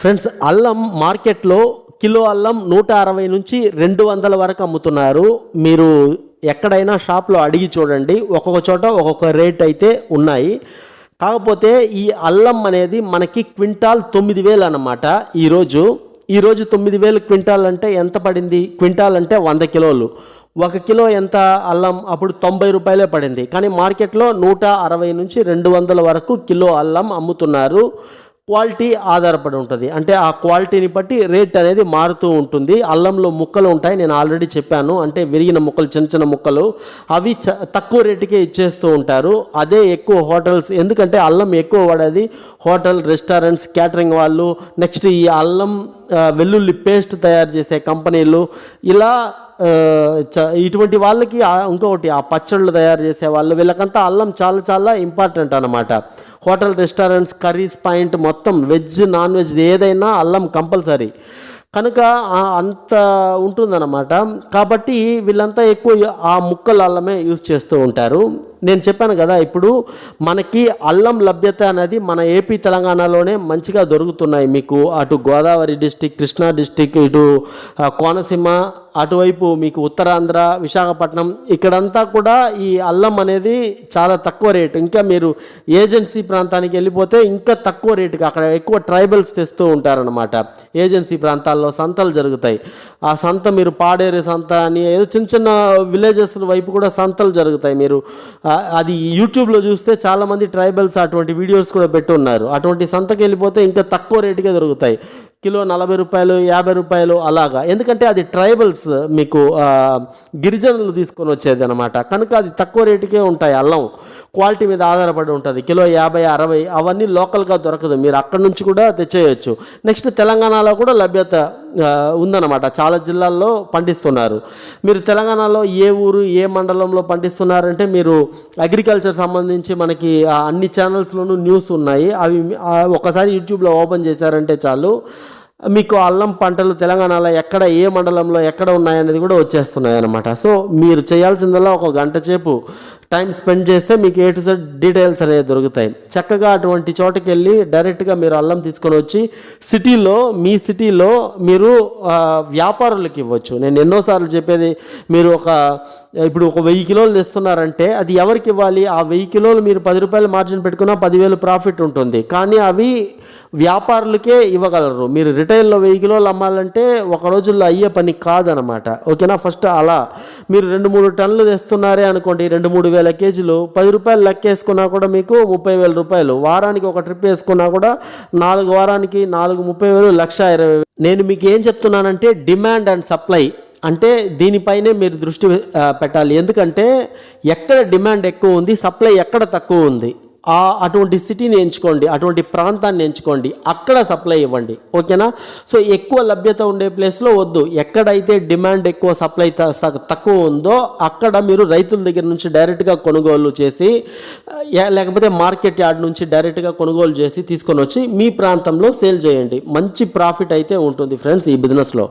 Friends అల్లం మార్కెట్లో kilo అల్లం నూట అరవై నుంచి రెండు వందల వరకు అమ్ముతున్నారు. మీరు ఎక్కడైనా షాప్లో అడిగి చూడండి. ఒక్కొక్క చోట ఒక్కొక్క రేట్ అయితే ఉన్నాయి. కాకపోతే ఈ అల్లం అనేది మనకి క్వింటాల్ తొమ్మిది వేలు అన్నమాట ఈరోజు. ఈరోజు తొమ్మిది వేలు క్వింటాల్ అంటే ఎంత పడింది? క్వింటాల్ అంటే వంద కిలోలు. ఒక కిలో ఎంత అల్లం? అప్పుడు తొంభై రూపాయలే పడింది. కానీ మార్కెట్లో నూట అరవై నుంచి రెండు వందల వరకు కిలో అల్లం అమ్ముతున్నారు. క్వాలిటీ ఆధారపడి ఉంటుంది. అంటే ఆ క్వాలిటీని బట్టి రేట్ అనేది మారుతూ ఉంటుంది. అల్లంలో ముక్కలు ఉంటాయి. నేను ఆల్రెడీ చెప్పాను. అంటే విరిగిన ముక్కలు చిన్న చిన్న ముక్కలు అవి చ తక్కువ రేటుకే ఇచ్చేస్తూ ఉంటారు. అదే ఎక్కువ హోటల్స్ ఎందుకంటే అల్లం ఎక్కువ పడేది హోటల్ రెస్టారెంట్స్ క్యాటరింగ్ వాళ్ళు. నెక్స్ట్ ఈ అల్లం వెల్లుల్లి పేస్ట్ తయారు చేసే కంపెనీలు ఇలా ఇటువంటి వాళ్ళకి ఇంకొకటి ఆ పచ్చళ్ళు తయారు చేసే వాళ్ళు వీళ్ళకంతా అల్లం చాలా చాలా ఇంపార్టెంట్ అనమాట హోటల్ రెస్టారెంట్స్ కర్రీస్ పాయింట్ మొత్తం వెజ్ నాన్ వెజ్ ఏదైనా అల్లం కంపల్సరీ. కనుక అంత ఉంటుందన్నమాట. కాబట్టి వీళ్ళంతా ఎక్కువ ఆ ముక్కల అల్లమే యూజ్ చేస్తూ ఉంటారు. నేను చెప్పాను కదా ఇప్పుడు మనకి అల్లం లభ్యత అనేది మన ఏపీ తెలంగాణలోనే మంచిగా దొరుకుతున్నాయి మీకు. అటు గోదావరి డిస్టిక్ కృష్ణా డిస్టిక్ ఇటు కోనసీమ అటువైపు మీకు ఉత్తరాంధ్ర విశాఖపట్నం ఇక్కడంతా కూడా ఈ అల్లం అనేది చాలా తక్కువ రేటు. ఇంకా మీరు ఏజెన్సీ ప్రాంతానికి వెళ్ళిపోతే ఇంకా తక్కువ రేటుకి అక్కడ ఎక్కువ ట్రైబల్స్ తెస్తూ ఉంటారనమాట ఏజెన్సీ ప్రాంతాల్లో సంతలు జరుగుతాయి. ఆ సంత మీరు పాడేరు సంత అని ఏదో చిన్న చిన్న విలేజెస్ వైపు కూడా సంతలు జరుగుతాయి. మీరు అది యూట్యూబ్లో చూస్తే చాలామంది ట్రైబల్స్ అటువంటి వీడియోస్ కూడా పెట్టున్నారు. అటువంటి సంతకి వెళ్ళిపోతే ఇంకా తక్కువ రేటుకే దొరుకుతాయి. కిలో నలభై రూపాయలు యాభై రూపాయలు అలాగా. ఎందుకంటే అది ట్రైబల్స్ మీకు గిరిజనులు తీసుకొని వచ్చేది అనమాట కనుక అది తక్కువ రేటుకే ఉంటాయి అల్లం. క్వాలిటీ మీద ఆధారపడి ఉంటుంది. కిలో యాభై అరవై అవన్నీ లోకల్గా దొరకదు. మీరు అక్కడి నుంచి కూడా తెచ్చేయచ్చు. నెక్స్ట్ తెలంగాణలో కూడా లభ్యత ఉందన్నమాట. చాలా జిల్లాల్లో పండిస్తున్నారు. మీరు తెలంగాణలో ఏ ఊరు ఏ మండలంలో పండిస్తున్నారంటే మీరు అగ్రికల్చర్ సంబంధించి మనకి అన్ని ఛానల్స్లోనూ న్యూస్ ఉన్నాయి. అవి ఒకసారి యూట్యూబ్లో ఓపెన్ చేశారంటే చాలు. మీకు అల్లం పంటలు తెలంగాణలో ఎక్కడ ఏ మండలంలో ఎక్కడ ఉన్నాయనేది కూడా వచ్చేస్తున్నాయి అనమాట సో మీరు చేయాల్సిందల్లా ఒక గంట సేపు టైం స్పెండ్ చేస్తే మీకు ఏ టు సెడ్ డీటెయిల్స్ అనేవి దొరుకుతాయి. చక్కగా అటువంటి చోటకి వెళ్ళి డైరెక్ట్గా మీరు అల్లం తీసుకొని వచ్చి సిటీలో మీ సిటీలో మీరు వ్యాపారులకు ఇవ్వచ్చు. నేను ఎన్నోసార్లు చెప్పేది మీరు ఒక ఇప్పుడు ఒక వెయ్యి కిలోలు తెస్తున్నారంటే అది ఎవరికి ఇవ్వాలి? ఆ వెయ్యి కిలోలు మీరు పది రూపాయలు మార్జిన్ పెట్టుకున్నా పదివేలు ప్రాఫిట్ ఉంటుంది. కానీ అవి వ్యాపారులకే ఇవ్వగలరు. మీరు రిటైల్లో వెయ్యి కిలోలు అమ్మాలంటే ఒక రోజుల్లో అయ్యే పని కాదనమాట. ఓకేనా? ఫస్ట్ అలా. మీరు రెండు మూడు టన్నులు తెస్తున్నారే అనుకోండి రెండు మూడు వేల కేజీలు పది రూపాయలు లెక్కేసుకున్నా కూడా మీకు ముప్పై వేల రూపాయలు. వారానికి ఒక ట్రిప్ వేసుకున్నా కూడా నాలుగు వారానికి నాలుగు ముప్పై వేలు లక్ష ఇరవై నేను మీకు ఏం చెప్తున్నానంటే డిమాండ్ అండ్ సప్లై అంటే దీనిపైనే మీరు దృష్టి పెట్టాలి. ఎందుకంటే ఎక్కడ డిమాండ్ ఎక్కువ ఉంది సప్లై ఎక్కడ తక్కువ ఉంది? ఆ అటువంటి సిటీని ఎంచుకోండి అటువంటి ప్రాంతాన్ని ఎంచుకోండి అక్కడ సప్లై ఇవ్వండి. ఓకేనా? సో ఎక్కువ లభ్యత ఉండే ప్లేస్లో వద్దు. ఎక్కడైతే డిమాండ్ ఎక్కువ సప్లై త- తక్కువ ఉందో అక్కడ మీరు రైతుల దగ్గర నుంచి డైరెక్ట్గా కొనుగోలు చేసి లేకపోతే మార్కెట్ యార్డ్ నుంచి డైరెక్ట్గా కొనుగోలు చేసి తీసుకొని వచ్చి మీ ప్రాంతంలో సేల్ చేయండి. మంచి ప్రాఫిట్ అయితే ఉంటుంది ఫ్రెండ్స్ ఈ బిజినెస్లో.